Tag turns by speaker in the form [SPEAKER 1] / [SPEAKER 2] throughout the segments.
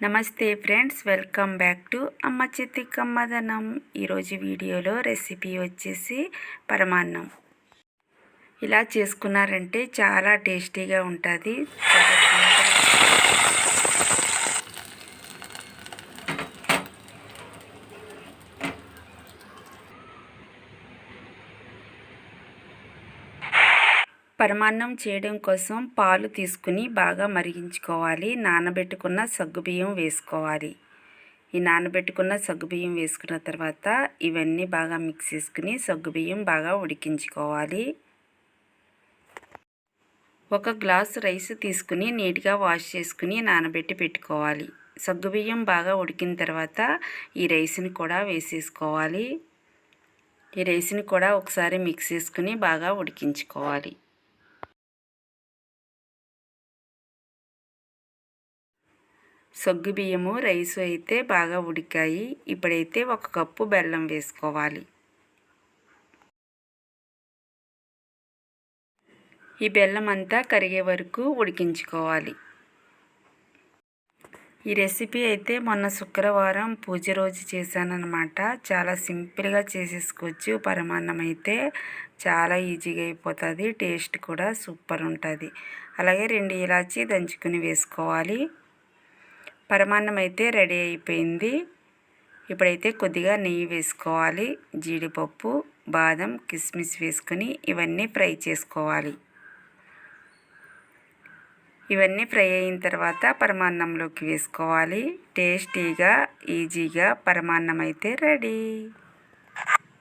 [SPEAKER 1] నమస్తే friends welcome back to అమ్మ చేతి కమ్మదనం ఈరోజు వీడియోలో రెసిపీ వచ్చేసి పరమాన్నం. ఇలా చేసుకున్నారంటే చాలా టేస్టీగా ఉంటుంది చాలా సింపుల్. పరమాన్నం చేయడం కోసం పాలు తీసుకుని బాగా మరిగించుకోవాలి. నానబెట్టుకున్న సగ్గుబియ్యం వేసుకోవాలి. ఈ నానబెట్టుకున్న సగ్గుబియ్యం వేసుకున్న తర్వాత ఇవన్నీ బాగా మిక్స్ చేసుకుని సగ్గుబియ్యం బాగా ఉడికించుకోవాలి. ఒక గ్లాసు రైస్ తీసుకుని నీట్గా వాష్ చేసుకుని నానబెట్టి పెట్టుకోవాలి. సగ్గుబియ్యం బాగా ఉడికిన తర్వాత ఈ రైస్ని కూడా వేసేసుకోవాలి. ఈ రైస్ని కూడా ఒకసారి మిక్స్ చేసుకుని బాగా ఉడికించుకోవాలి. సగ్గు బియ్యము రైసు అయితే బాగా ఉడికాయి. ఇప్పుడైతే ఒక కప్పు బెల్లం వేసుకోవాలి. ఈ బెల్లం అంతా కరిగే వరకు ఉడికించుకోవాలి. ఈ రెసిపీ అయితే మొన్న శుక్రవారం పూజ రోజు చేశానన్నమాట. చాలా సింపుల్గా చేసేసుకోవచ్చు. పరమాన్నం అయితే చాలా ఈజీగా అయిపోతుంది. టేస్ట్ కూడా సూపర్ ఉంటుంది. అలాగే రెండు ఇలాచి దంచుకుని వేసుకోవాలి. పరమాన్నం అయితే రెడీ అయిపోయింది. ఇప్పుడైతే కొద్దిగా నెయ్యి వేసుకోవాలి. జీడిపప్పు బాదం కిస్మిస్ వేసుకొని ఇవన్నీ ఫ్రై చేసుకోవాలి. ఇవన్నీ ఫ్రై అయిన తర్వాత పరమాన్నంలోకి వేసుకోవాలి. టేస్టీగా ఈజీగా పరమాన్నం అయితే రెడీ.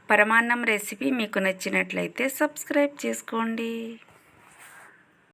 [SPEAKER 1] పరమాన్నం రెసిపీ మీకు నచ్చినట్లయితే సబ్స్క్రైబ్ చేసుకోండి.